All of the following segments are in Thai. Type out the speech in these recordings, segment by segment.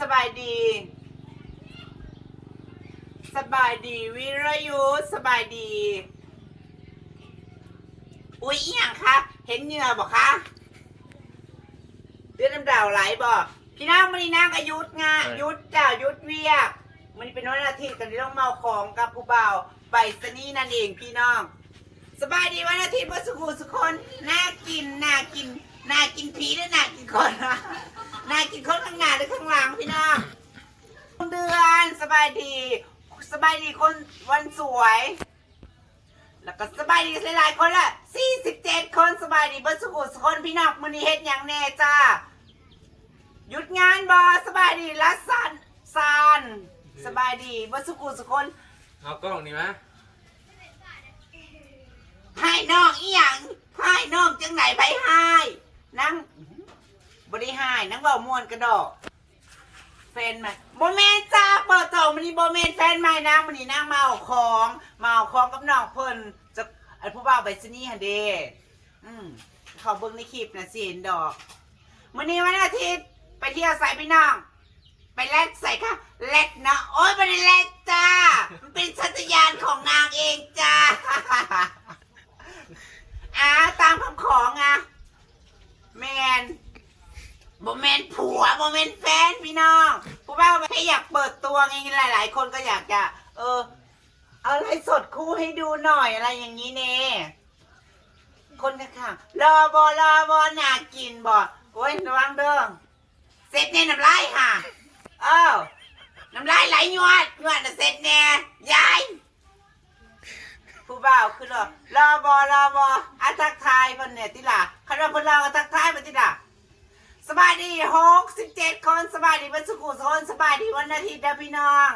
สบายดี สบายดีวิรยุทธสบายดี อุ๊ยอีหยังคะเห็นเหงื่อบอกคะเลือดน้ำดาวไหลบอกพี่น้องมันนี่นางอายุทธงาเออยุทธจ้ายุทธเวียกมันนี่เป็นวันอาทิตย์กันที่ต้องเมาของกับผู้บ่าวไปสนี่นั่นเองพี่น้อง สบายดีวันอาทิตย์เมื่อสุขุสุคนน่ากินน่ากินน่ากินผีและน่ากินคน น่ากินคนข้างหน้าหรือข้างหลังพี่น้องเดือนสบายดี สบายดีคนวันสวย แล้วก็สบายดีหลายๆคนละ47 คนสบายดีเบิร์สุขุสุคนพี่น้องมือนี้เฮ็ดอย่างแน่จ้าหยุดงานบอสบายดีละสันซานสบายดีเบิร์สุขุสุคนเอากล้องนี่มะให้น้องอีหยังให้น้องจังไหนไปให้นั่ง บริหายนั่งเบามวนกระดอกแฟนใหม่โบเมนจ้าเปิดโตมันนี่โบเมนแฟนใหม่นะมันนี่นั่งมาเอาของมาเอาของกับน้องเพิ่นจะไอผู้บ่าวไปซนี่ฮันเดอืมเขาเบิ่งในคลิปนะสิเห็นดอกมันนี้วันอาทิตย์ไปเที่ยวใส่พี่น้องไปแลกใส่ค่ะแลกนะโอ๊ยไม่ได้แลกจ้า มันเป็นสัญญาณของนางเองจ้าอ่าตามคำของอะแมน โมเมนผัวโมเมนแฟนพี่น้องผู้บ่าวแค่อยากเปิดตัวไงหลาย ๆ คนก็อยากจะ เออ เอาอะไรสดคู่ให้ดูหน่อยอะไรอย่างนี้เน่คนข้างๆรอบอรอบอน่ากินบ่โอ้ยระวังเด้อเสร็จแน่น้ำลายค่ะ เอ้าน้ำลายไหลหยวดหยวดน่ะเสร็จแน่ยายผู้บ่าวคือรอรอบอรอบออาทักทายเพิ่นเนี่ยติล่ะคันว่าเพิ่นเราก็ทักทายเพิ่นติล่ะ สบายดีหกสิบเจ็ดคนสบายดีเพิ่นสุขุสนสบายดีวันอาทิตย์เด้อพี่น้อง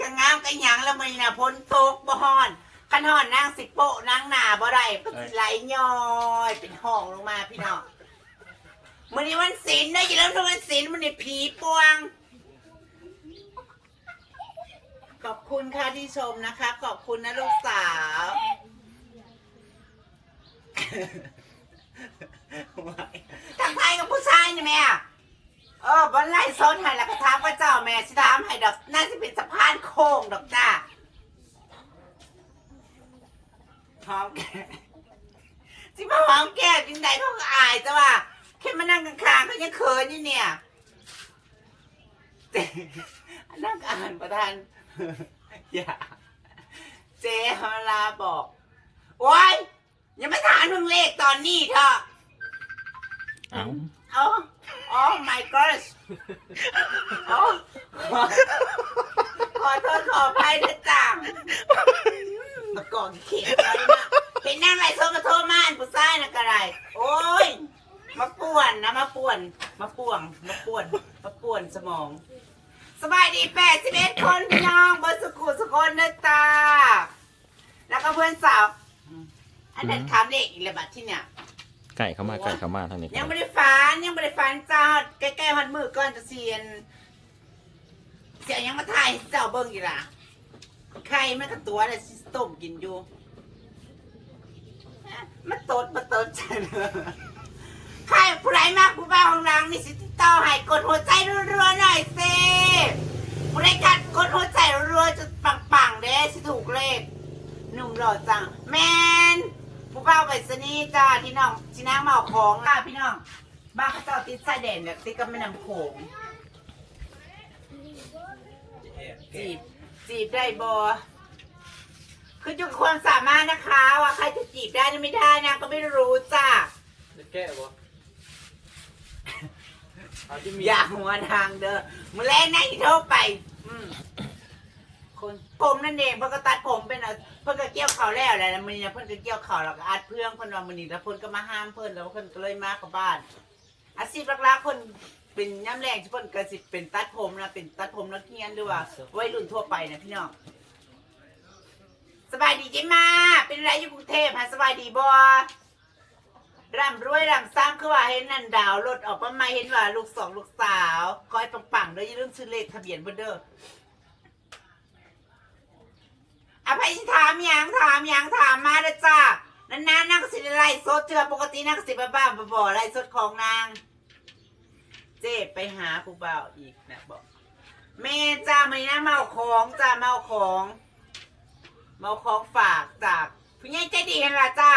กะงามกะหยังแล้วมันนะพ้นตกบ่ฮอนคันฮ้อนนางสิโปะนางหนาบ่ได้ก็สิไหลย้อยเป็นห้องลงมาพี่น้องมื้อนี้วันศีลเด้อย่าลืมทุกวันศีลมื้อนี้ผีปวง ขอบคุณค่ะที่ชมนะคะ ขอบคุณนะลูกสาว ทางไทยกับผู้ชายนี่แม่ เออบนไล่ซนให้แล้วก็ถามพระเจ้าแม่สิถามให้ดอกน่าจะเป็นสะพานโค้งดอกจ้าหอมแก้มสิมาหอมแก้มยังไงเขาก็อายจ้ะว่าแค่มานั่งข้างๆเขายังเขินอยู่เนี่ยเจ๊นั่งอ่านประธานอย่าเจ๊ฮาลาบอกโอ๊ย อย่ามาถามเรื่องเลขตอนนี้เถอะเอาโอ้โอ้ my gosh โอ้ขอขอโทษขออภัยนะจ๊ะมาก่อนเขียนไว้นะเห็นนั่งไรโซมาโทรมาอันผู้ชายนะกระไร โอ้ย มาป่วนนะมาป่วน มาป่วง มาป่วน มาป่วนสมอง สบายดีแปดสิบเอ็ดคนพี่น้องเบอร์สกุลสกลนะจ๊ะแล้วก็เพื่อนสาว อืมอันนั้นถามเด็กอีกแล้วบัดที่เนี่ย ไก่เข้ามาไก่เข้ามาทางนี้ยังไม่ได้ฝันยังไม่ได้ฝันเจ้าใกล้ๆวันมือก่อนจะเสียน เสียยังมาถ่ายให้เจ้าเบิ้งอีกล่ะไข่มันกับตัวเลยสิต้มกินอยู่มาตดมาตดฉันใครผู้ใดมากผู้บ้าของนางนี่สิติดต่อให้กดหัวใจรัวๆหน่อยสิผู้ใดกัดกดหัวใจรัวๆจะปังๆเด้สิถูกเลขหนุ่มหล่อจังแมน ผู้บ่าวไปสนีย์จ้าที่น้องที่นางมาเอาของจ้าพี่น้อง บ้านเขาเจ้าติดชายแดนแบบติดกับแม่น้ำโขงจีบจีบได้บอคือจุดความสามารถนะคะ ว่าใครจะจีบได้หรือไม่ได้นะก็ไม่รู้จ้าจะแก้บ่เอาที่มีอย่าหัวทางเด้อมือแรกนะที่โทรไปอืม คนผมนั่นเองเพิ่นก็ตัดผมเป็นเอาเพิ่นก็เกี่ยวเขาวแล้วแหละมือนี้เพิ่นก็เกี่ยวเขาวแล้วก็อัดเพื่องเพิ่นว่ามือนี้แล้วเพิ่นก็มาห้ามเพิ่นแล้วเพิ่นก็เลยมากับบ้าน อาชีพหลักๆเพิ่นเป็นย่ำแรงที่เพิ่นก็สิเป็นตัดผมนะเป็นตัดผมนักเรียนหรือว่าวัยรุ่นทั่วไปนะพี่น้องสบายดีจิมา เป็นไรอยู่กรุงเทพฮะสบายดีบ่ร่ำรวยร่ำซ้ำคือว่าเห็นนันดาวรถออกมาใหม่เห็นว่าลูกสองลูกสาวคอยปังๆเด้ออย่าลืมซื้อเลขทะเบียนเบ่เด้ออภัยสิถามหยังถามหยังถามมาเด้อจ้านานๆนางก็สิได้ไล่สดเทื่อปกตินางก็สิบ้าๆบ่ๆไล่สดของนาง เจ็บไปหาผู้บ่าวอีกนะบอกแม่จ้าไม่นะเมาของจ้าเมาของ เมาของฝากจากผู้ใหญ่ใจดีเห็นละจ้า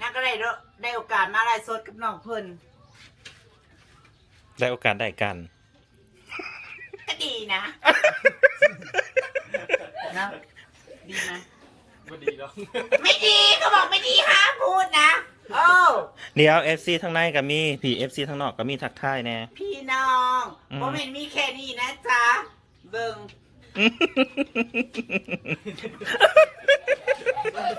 นั่นก็ได้เด้อได้โอกาสมาไลฟ์สดกับน้องเพิ่นได้โอกาสได้กัน ก็ดีนะนะดีนะ ไม่ดีหรอกไม่ดีก็บอกไม่ดีห้ามพูดนะโอ้เดี๋ยว FC ทั้งในก็มีพี่ FC ทั้งนอกก็มีทักทายแน่ พี่น้องอืม ผมเห็นมีแค่นี้นะจ๊ะเบิ่งเบิ่ง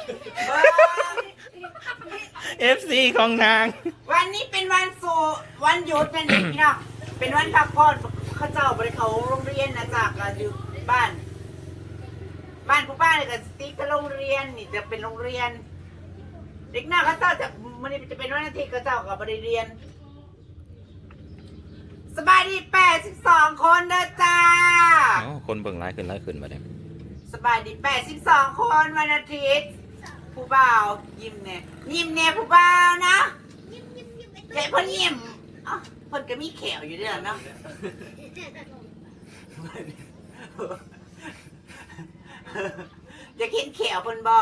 FC ของนาง วันนี้เป็นวันสูวันหยุดนั่นเองพี่น้องเป็นวันพักผ่อนเข้าเจ้าบริเขาโรงเรียนนะจากการอยู่บ้าน บ้านผู้บ้านเนี่ยกับสติ๊กก็โรงเรียนนี่จะเป็นโรงเรียน เด็กหน้าเข้าเจ้าจะมันจะเป็นวันอาทิตย์เข้าเจ้ากับบริเรียน สบายดีแปดสิบสองคนเด้อจ้าอ๋อคนเบิ่งไลฟ์ขึ้นไลฟ์ขึ้นมาเนี่ยสบายดีแปดสิบสองคนวันอาทิตย์ ผู้บ่าวยิ้มแน่ยิ้มแน่ผู้บ่าวนะใช่พ่นยิ้มอ๋อเพ่นก็มีแขวอยู่ด้วยเนาะ จะกินแขวเพ่นบ่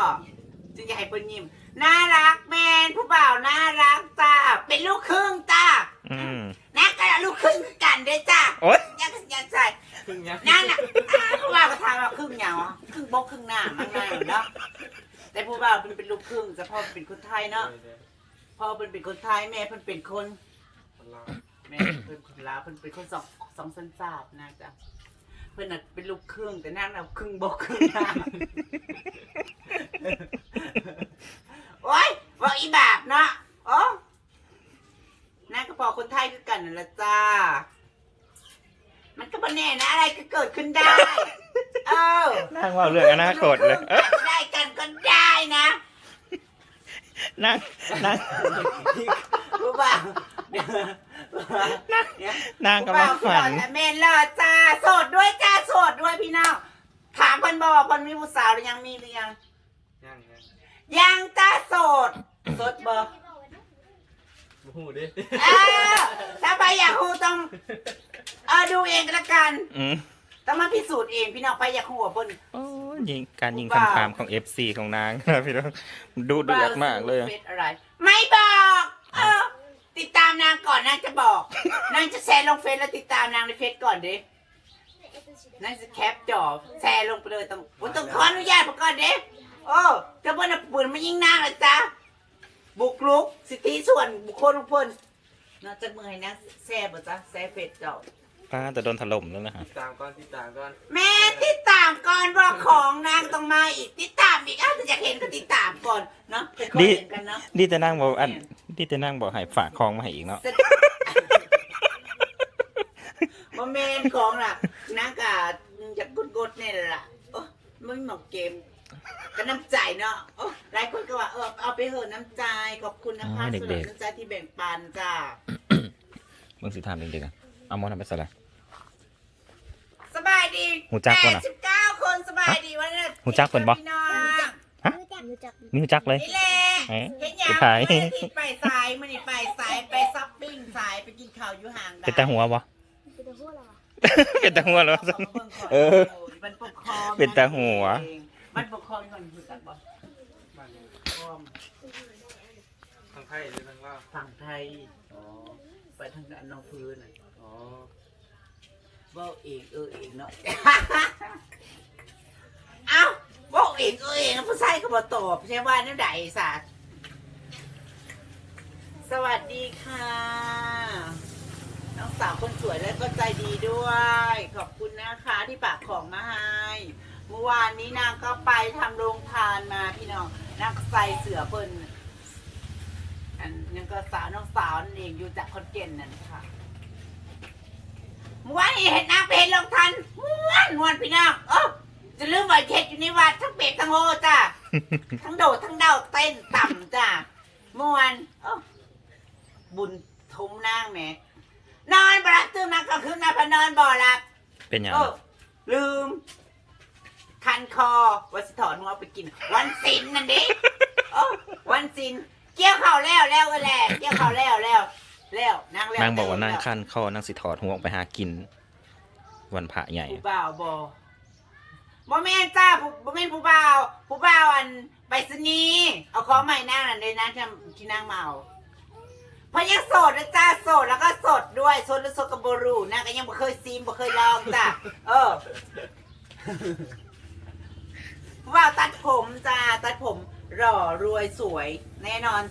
จึงจะให้เพ่นยิ้มน่ารักแมนผู้บ่าวน่ารักจ้าเป็นลูกครึ่งจ้าอืมนักกันลูกครึ่งกันด้วยจ้าโอ๊ยยังยังใส่ครึ่งยังนั่นน่ะอ้าวผู้บ่าวก็ทำมาครึ่งอย่างวะครึ่งบกครึ่งหน้ามันง่ายอยู่เนาะแต่ผู้บ่าวเป็นเป็นลูกครึ่งแต่พ่อเป็นคนไทยเนาะพ่อเป็นเป็นคนไทยแม่เพิ่นเป็นคน แม่เพิ่นคนลาวเพิ่นเป็นคนสองสองสัญชาตินะจ๊ะ เพิ่นน่ะเป็นลูกครึ่งแต่นั่นน่ะครึ่งบกครึ่งหน้าโอ๊ยว่าอีบาปเนาะโอ้นั่นก็พอคนไทยคือกันนั่นแหละจ้า มันก็บ่แน่นะอะไรก็เกิดขึ้นได้ เออนางว่าเรื่องอนาคตเลยเอ้ยได้กันก็ได้นะนางนางรู้ป่ะ นางกำลังฝันเมนเลอจ้าโสดด้วยจ้าโสดด้วยพี่น้องถามเพิ่นบอกว่าเพิ่นมีผู้สาวหรือยังมีหรือยังยังยังยังจ้าโสดโสดบ่หูดิเออถ้าไปอยากรู้ต้องเออดูเองก็แล้วกันอืมต้องมาพิสูจน์เองพี่น้องไปอยากรู้ว่าเพิ่น โอ้ยยิงการยิงคำถามของ FC ของนางนะพี่น้องดูเดือดมากเลยเฟซอะไร ไม่บอก เออ ติดตามนางก่อนนางจะบอก นางจะแชร์ลงเฟซแล้วติดตามนางในเฟซก่อนดินางจะแคปจอแชร์ลงไปเลยต้องผมต้องขออนุญาตมาก่อนเด้โอ้เจ้าเพิ่นเอาปืนมายิงนางเลยจ้าบุกรุกสิทธิส่วนบุคคลของเพิ่นนางจะมือให้นางแชร์บ่จ้าแชร์เฟซเจ้า ป้าจะโดนถล่มแล้วนะฮะติดตามก่อนติดตามก่อนแม่ติดตามก่อนว่าของนางต้องมาอีกติดตามอีกอ้าวจะอยากเห็นก็ติดตามก่อนเนาะเป็นคนเห็นกันเนาะดีแต่นางบอกอันดีแต่นางบอกให้ฝากของมาให้อีกเนาะโมเมนต์ของล่ะนางกาอยากกดกดๆเนี่ยล่ะโอ้ไม่เหมาะเกมก็น้ำใจเนาะโอ้หลายคนก็ว่าเออเอาไปเหอะน้ำใจขอบคุณนะคะสำหรับน้ำใจที่แบ่งปันจ้ามึงสิถามจริงๆอะเอามอนทำไปใส่อะไร สบายดีหูจักปะน่ะ แปดสิบเก้าคนสบายดีวันนี้หูจักเพิ่นบ่ พี่น้องรู้จักรู้จักนี่รู้จักเลย นี่แหละเอ๊ะเห็นยังไปขายเมื่ออาทิตย์ไปสายมื่อนี่ไปสายไปซับปิ้งสายไปกินข้าวอยู่ห่างดเป็นตาหัวบ่ เป็นตัวพวกเราอะเป็นตาหัวเหรอ เออมันปกครองเป็นตาหัว มันปกครองมันรู้จักบ่บ้านนี้ครองทางไทยหรือทางลาวฝั่งไทยอ๋อไปทางด้านน้องพื้นน่ะอ๋อเว่าเองเออเองเนาะ เอ้าเว่าเองเออเองผู้ชายก็บ่ตอบใช่ว่านั่นใดสัตว์สวัสดีค่ะ น้องสาวคนสวยและก็ใจดีด้วย ขอบคุณนะคะที่ปากของมาให้ เมื่อวานนี้นางก็ไปทำโรงทานมาพี่น้องนางใส่เสือเพิ่นอันยังก็สาวน้องสาวนั่นเองอยู่จากคอนเกนนั่นค่ะ มื่อวานนี้เห็นนางไปเห็นโรงทานม้วนม้วนพี่น้องเออจะลืมไว้เท็ดอยู่ในวัดทั้งเป็ดทั้งโฮจ้าทั้งโดดทั้งเดาเต้นต่ำจ้าเมื่อวานเอ้าบุญทุมนางแหม่นอนบรับตื่นมาก็คืนมาพอนอนบ่หลับเป็นอย่างเออลืม คันคอวัสถอนหัวไปกิน วันศิลนั่นดิโอ้วันศิลเกี่ยวเข่าวแล้วแล้วก็แหละเกี่ยวเข่าวแล้วแล้ว แล้วนางแล้วนางบอกว่านางแล้วคันคอนางสิถอดหัวออกไปหากิน วันพระใหญ่ผู้บ่าวบอบ่แม่นจ้าผู้บ่แม่นผู้บ่าวผู้บ่าวอันไปสนีย์เอาของใหม่นางนั่นเลยนะที่ที่นางเมาเพราะยังโสดนะจ้าโสดแล้วก็สดด้วยโสดแล้วสดกับบรูนางก็ยังบ่เคยซีมบ่เคยลองจ้าเออผู้บ่าวตัดผมจ้าตัดผมหล่อรวยสวย แน่นอน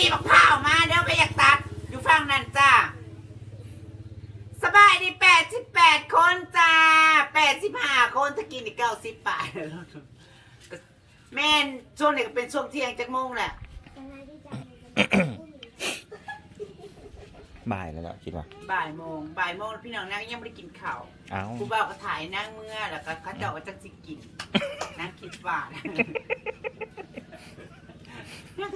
ขี่มะพร้าวมาเดี๋ยวไปอยากตัด อยู่ฝั่งนั้นจ้า สบายดีแปดสิบแปดคนจ้าแปดสิบห้าคนถ้ากินอีกเก้าสิบบาทแม่นช่วงนี้ก็เป็นช่วงเที่ยงจักโมงแหละยังไงที่จะบ่ายแล้วล่ะคิดว่า บ่ายโมงบ่ายโมงพี่น้องนางยังไม่ได้กินข้าวเอ้า ครูบ่าวก็ถ่ายนั่งเมื่อแล้วก็เขาเจาะว่าจังสิกินนั่งคิดว่านั่งก็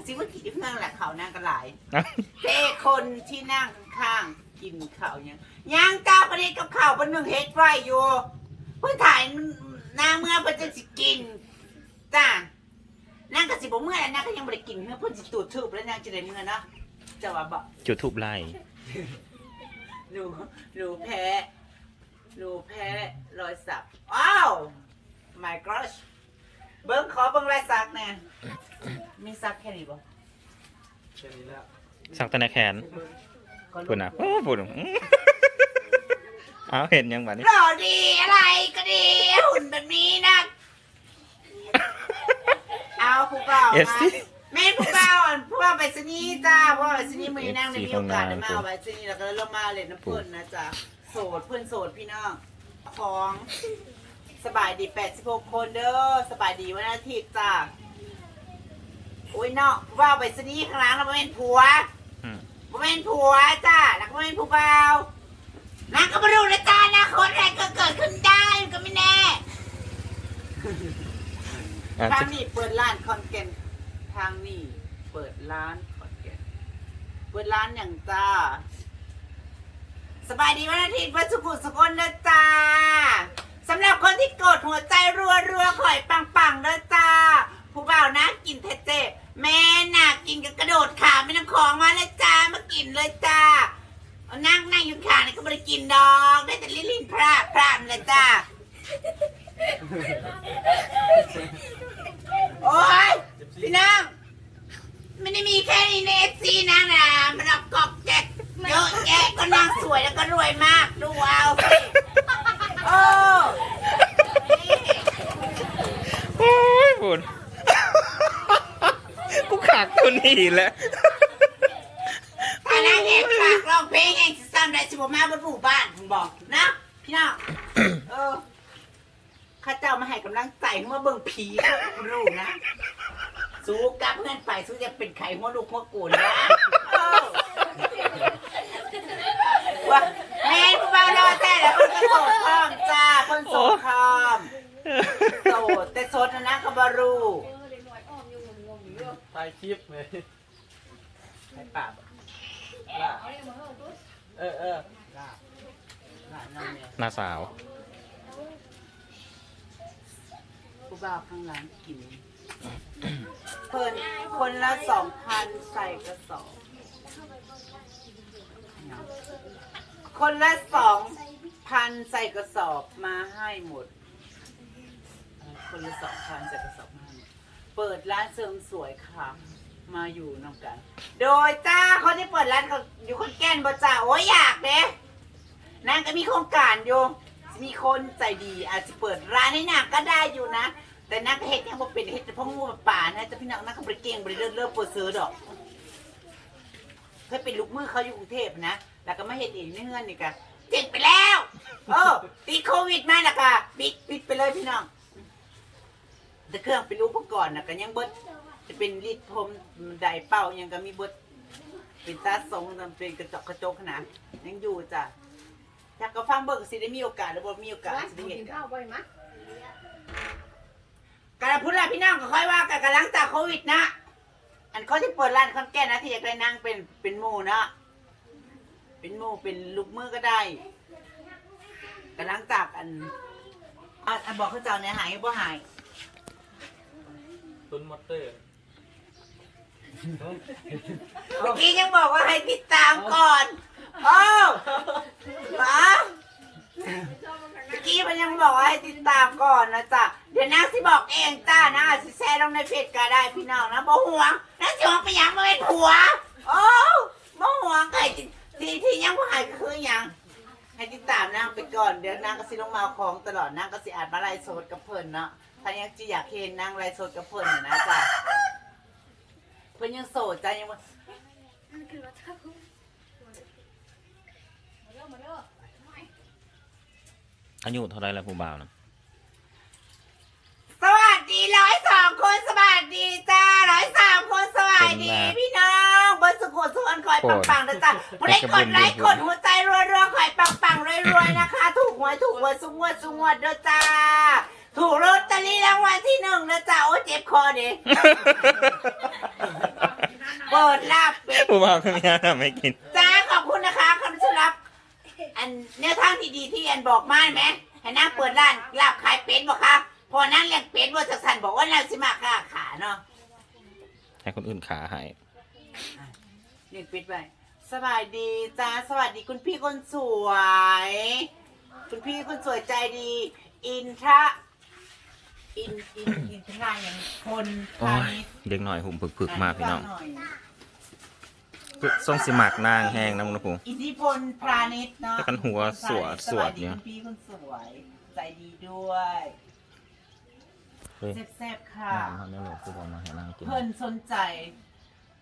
สิว่ากินเพื่อนแหละเขานั่งก็หลายเอ้าเต้คนที่นั่งข้างกินข้าวยังยังจ้าประเด็นกับข้าวเป็นหนึ่งเฮ็ดไว้อยู่เพื่อถ่ายหน้าเมื่อเพื่อจะสิกินจ้านั่งก็สิบ่เมื่อแล้วนั่งก็ยังไม่ได้กินเพื่อเพื่อสิตูดทูบแล้วนั่งจะได้เมื่อเนาะจะว่าบอกจุดทูบไล่หนูหนูแพ้หนูแพ้รอยสักอ้าว my gosh เบิ้งขอเบิ้งรอยสักแน่ มีสักแค่นี้บ่แค่นี้แล้วสักแต่ในแขนขอรูปปุ่นอะโอ้ปุ่นอื้อเอาเห็นยังบัดนี้หล่อดีอะไรก็ดี หุ่นแบบนี้นะเอาผู้เบาเอฟมาซีแม่ผู้เบาอะผู้เบาไปสนีย์จ้าผู้เบาไปสนีย์มือนั่งได้มีโอกาสได้มาเอาไปสนีย์แล้วก็ลงมาเล่นน้ำเพื่อนนะจ๊ะโสดเพื่อนโสดพี่น้องของสบายดี86คนเด้อสบายดีวันอาทิตย์จ้า โอ้ยเนาะผู้เบาไปสนีย์ข้างหลังแล้วบ่เป็นผัวอืม บ่เป็นผัวจ้าแล้วก็บ่เป็นผู้เบานางก็มาดูนะจ้าอนาคตอะไรก็เกิดขึ้นได้มันก็ไม่แน่อะทางนี้เปิดร้านคอนเกนทางนี้เปิดร้านคอนเกนเปิดร้านอย่างจ้าสบายดีวันอาทิตย์วันสุขุมสุขนนะจ้าสำหรับคนที่กดหัวใจรัวรัวๆข่อยปังปังๆนะจ้า ผู้บ่าวนะกินเทเจ แม่น่ะกินกับกระโดดขาไม่น้ำของมาเลยจ้ามากินเลยจ้าเอานั่งนั่งอยู่ขาเนี่ยก็ไม่ได้กินดอกได้แต่ลิ้นลิ้นพร่าพร่ามเลยจ้าโอ้ยพี่น้องไม่ได้มีแค่นี้ในเอฟซีนางนะมันเอากอกแจกเยอะแยะก็นางสวยแล้วก็รวยมากดูเอาสิโอ้ โอ้ยปุ่นกูขากตัวนี้แหล้วถ้านางเอกฝากร้องเพลงเองสิซ้ำได้สิบมาบนหมู่บ้านผมบอกนะพี่น้องเออข้าเจ้ามาให้กำลังใจมาเบิ่งผีก็รู้นะ สู้กับเพื่อนไปสู้จะเป็นไข่หัวลูกหัวกูนนะเออว่าแม่ผู้บ่าวรอแต่แล้วเพิ่นก็โสดพร้อมจ้าเพิ่นโสดพร้อมโสดแต่โสดนะนะก็บ่รู้ ถ่ายคลิปเลยให้ป่าบล่าเออเออลาบลาบน้ำเนี่ยหน้าสาว ผู้บ่าวข้างหลังกินเพิ่นคนละสองพันใส่กระสอบคนละสองพันใส่กระสอบมาให้หมด คนละสองพันใส่กระสอบ เปิดร้านเสริมสวยค่ะ มาอยู่นำกัน โดยจ้าคนที่เปิดร้านเขาอยู่คนแก่นบ่จ้าโอ้ยอยากเด้นางก็มีโครงการอยู่มีคนใจดีอาจจะเปิดร้านให้นางก็ได้อยู่นะ แต่นางก็เฮ็ดยังบ่เป็นเฮ็ดแต่พ่องูป่านะจะพี่น้องนางก็บ่ได้เก่งบ่ได้เลิศเลิศเปิดเสือดอกเคยเป็นลูกมือเขาอยู่กรุงเทพนะ แล้วก็มาเฮ็ดเองในเฮือนนี่ก็เจ๊งไปแล้ว เออติดโควิดมาแล้วก็ปิดปิดไปเลยพี่น้อง แต่เครื่องเป็นรูปก่อนนะก็ยังเบิดจะเป็นรีดผมไดเป้ายังก็มีเบิดเป็นตาทรงเป็นกระจกกระจกขนาดยังอยู่จ้ะถ้าก็ฟังเบิกสิได้มีโอกาสหรือบ่มีโอกาสสิได้เห็นกันการพูดละพี่น้องก็ค่อยว่ากันกันหลังจากโควิดนะ อันเขาที่เปิดร้านคอนแก่นนะที่อยากได้นั่งเป็นเป็นหมู่นะเป็นหมู่เป็นลูกมือก็ได้กันหลังจากอันอะอันบอกเขาเจ้าเนี่ยหายบ่หาย ตุนมอเตอร์เมื่อกี้ยังบอกว่าให้ติดตามก่อนโอ้หรอเมื่อกี้มันยังบอกว่าให้ติดตามก่อนนะจ๊ะ เดี๋ยวนางสิบอกเองจ้านางอาจสิแซ่ลงในเพจก็ได้พี่น้องนะบ่ห่วงนางสิห่วงไปหยังมาเป็นผัว โอ้บ่ห่วงไก่ที่ที่ยังบ่หายก็คือหยัง ให้ติดตามนางไปก่อน เดี๋ยวนางก็สิลงมาเอาของตลอดนางก็สิอ่านมาไลฟ์สดกับเพิ่นเนาะ ถ้ายังจะอยากเห็นนางไลฟ์สดกับเพิ่นน่ะนะจ๊ะเพิ่นยังโสดจ้ะยังบ่มันคือรถทับพุ่งอายุเท่าไรแล้วผู้บ่าวนะสวัสดีร้อยสองคนสวัสดีจ้าร้อยสามคนสวัสดีพี่น้องเบนสุขุมสุวรรณคอยปังๆนะจ๊ะผู้ได้กดไลค์กดหัวใจรัวๆคอยปังๆรวยๆนะคะ ถูกหวยถูกหวยสุงวดสุงวดเด้อจ้า ถูกลอตเตอรี่รางวัลที่หนึ่งนะจ๊ะโอ้เจ็บคอดิเปิดลาบเป็ดผู้บ่าวคือมีอาหารไม่กิน จ้าขอบคุณนะคะคำสรับ อันแนวทางที่ดีที่อันบอกมาไหมให้นั่งเปิดร้านลาบขายเป็ดบอกคะพอนั่งเลี้ยงเป็ดว่าจะสันบอกว่านั่งสิมาค้าขาเนาะให้คนอื่นขาหายเลี้ยงเป็ดไปสวัสดีจ้าสวัสดีคุณพี่คนสวย คุณพี่คนสวยใจดี อินทระ อินอินอินทราอย่างคนโอ้พายณิชย์เด็กหน่อยหุ่มผึกๆมากพี่น้องฟัหยคือส่งสิหมักนางแห้งน้ำนะผู้อิทธิพลพาณิชย์เนาะแล้วกันหัวสวดสวดเนี่ยสวัสดีคุณพี่คนสวยใจดีด้วยเฮ้ยแซ่บๆค่ะ น้ำเขาเนี่ยหลวงผู้บ่าวมาให้นางกินเพิ่นสนใจ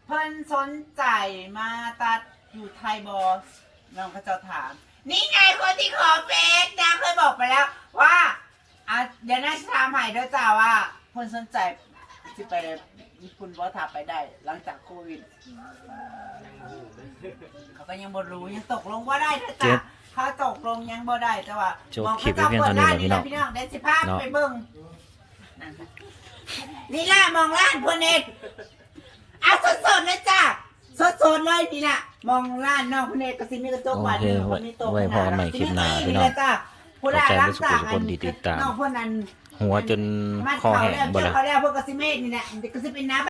เพิ่นสนใจมาตัดอยู่ไทยบอสน้องก็จะถาม นี่ไงคนที่ขอเฟซนางเคยบอกไปแล้ว ว่า อะเดี๋ยวน่าจะถามใหม่ด้วยจ้าว่าเพิ่นสนใจที่ไปญี่ปุ่นบ่ถามไปได้ หลังจากโควิด เขาก็ยังบ่รู้ยังตกลงว่าได้นะจ๊ะเขาตกลงยังบ่ได้แต่ว่าจบคลิปไว้เพียงเท่านี้แหละพี่น้องพี่น้องได้สิพาไปเบิ่งนั่นค่ะนี่ล่ะมองล้านพวเน็ตเอาสดๆนะจ้ะสดๆเลยนี่ล่ะมองล้านน้องพวเน็ตก็สิมีกระจกบานหนึงโอเคคนมีโต๊ะไว้พอกันใหม่คลิปหน้าพี่น้อง จ้ะ ผู้ใดรักษาขอบใจทุกคนที่ติดตาม น้องพวกนั้นหัวจนมันคอเขาแห้งแล้วบ่เจ้าละ เขาแล้วพวกกสิเมตนี่แหละก็สิเป็นน้ำ